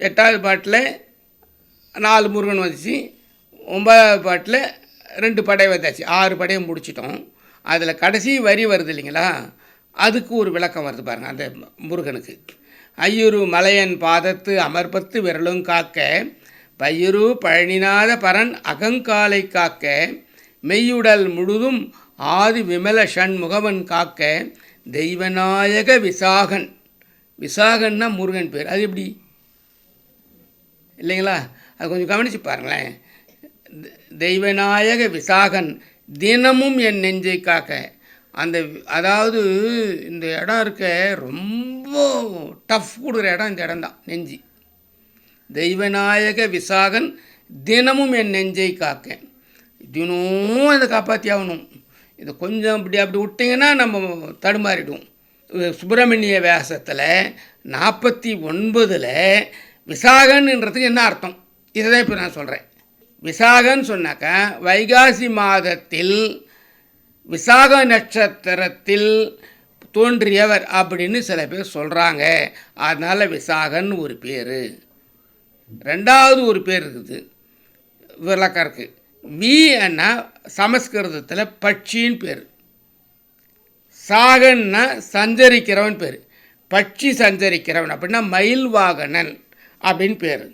எட்டாவது பாட்டில் நாலு முருகன் வந்துச்சு. ஒன்பதாவது பாட்டில் ரெண்டு படை வந்தாச்சு. ஆறு படையை முடிச்சிட்டோம். அதில் கடைசி வரி வருது இல்லைங்களா? அதுக்கு ஒரு விளக்கம் வருது பாருங்கள் அந்த முருகனுக்கு. ஐயுரு மலையன் பாதத்து அமர்பத்து விரலும் காக்க பையுரு பழனிநாத பரன் அகங்காலை காக்க மெய்யுடல் முழுதும் ஆதி விமல ஷண்முகவன் காக்க தெய்வநாயக விசாகன். விசாகன்னா முருகன் பேர். அது எப்படி? இல்லைங்களா? அது கொஞ்சம் கவனித்து பாருங்களேன். தெய்வநாயக விசாகன் தினமும் என் நெஞ்சை காக்க. அந்த அதாவது இந்த இடம் இருக்க ரொம்ப டஃப் கொடுக்குற இடம் இந்த இடம் தான் நெஞ்சு தெய்வநாயக விசாகன் தினமும் என் நெஞ்சை காக்க. தினமும் இதை காப்பாற்றி ஆகணும். இதை கொஞ்சம் இப்படி அப்படி விட்டிங்கன்னா நம்ம தடுமாறிடுவோம். சுப்பிரமணிய வேசத்தில் நாற்பத்தி ஒன்பதில் விசாகன்ன்றதுக்கு என்ன அர்த்தம்? இதை தான் இப்போ நான் சொல்கிறேன் விசாகன்னு சொன்னாக்கா வைகாசி மாதத்தில் விசாக நட்சத்திரத்தில் தோன்றியவர் அப்படின்னு சில பேர் சொல்கிறாங்க அதனால் விசாகன் ஒரு பேர். ரெண்டாவது ஒரு பேர் இருக்குது. விளக்கம் இருக்கு சமஸ்கிருதத்தில் பட்சின்னு பேர். சாகன்னா சஞ்சரிக்கிறவன் பேர். பட்சி சஞ்சரிக்கிறவன் அப்படின்னா மயில் வாகனன் அப்படின்னு பேர்.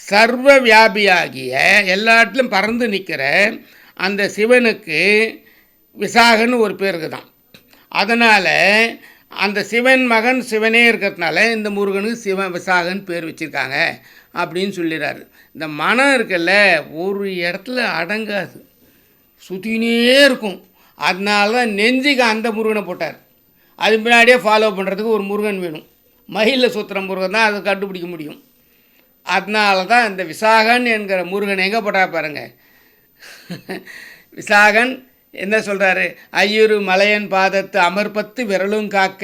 சர்வ வியாபியாகிய எல்லா இடத்துலையும் பறந்து நிற்கிற அந்த சிவனுக்கு விசாகன்னு ஒரு பேருக்கு தான் அதனால் அந்த சிவன் மகன் சிவனே இருக்கிறதுனால இந்த முருகனுக்கு சிவன் விசாகன்னு பேர் வச்சுருக்காங்க அப்படின்னு சொல்லிடுறாரு இந்த மனம் இருக்குல்ல ஒரு இடத்துல அடங்காது. சுற்றினே இருக்கும். அதனால தான் நெஞ்சுக்கு அந்த முருகனை போட்டார். அது முன்னாடியே ஃபாலோ பண்ணுறதுக்கு ஒரு முருகன் வேணும். மயிலில் சுற்றுற முருகன் தான் அதை கண்டுபிடிக்க முடியும். அதனால தான் இந்த விசாகன் என்கிற முருகன் எங்கே போட்டா பாருங்க. விசாகன் என்ன சொல்கிறாரு ஐயுரு மலையன் பாதத்து அமர்பத்து விரலும் காக்க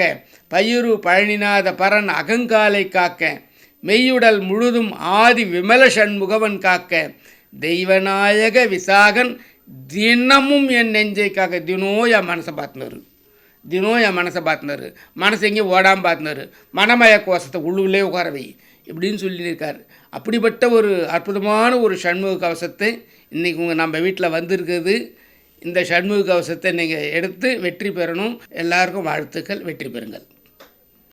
பையுரு பழனிநாத பரன் அகங்காலை காக்க மெய்யுடல் முழுதும் ஆதி விமல சண்முகவன் காக்க தெய்வநாயக விசாகன் தினமும் என் நெஞ்சை காக்க. தினம் என் மனசை பார்த்துனாரு தினம் என் மனசை பார்த்துனாரு மனசு எங்கேயும் ஓடாமல் பார்த்துனாரு மனமய கோஷத்தை உள்ளுள்ளே உட்கார வை. இப்படின்னு சொல்லியிருக்கார். அப்படிப்பட்ட ஒரு அற்புதமான ஒரு சண்முக கவசத்தை இன்றைக்கி உங்கள் நம்ம வீட்டில் வந்திருக்குது. இந்த சண்முக கவசத்தை நீங்கள் எடுத்து வெற்றி பெறணும். எல்லாருக்கும் வாழ்த்துக்கள். வெற்றி பெறுங்கள்.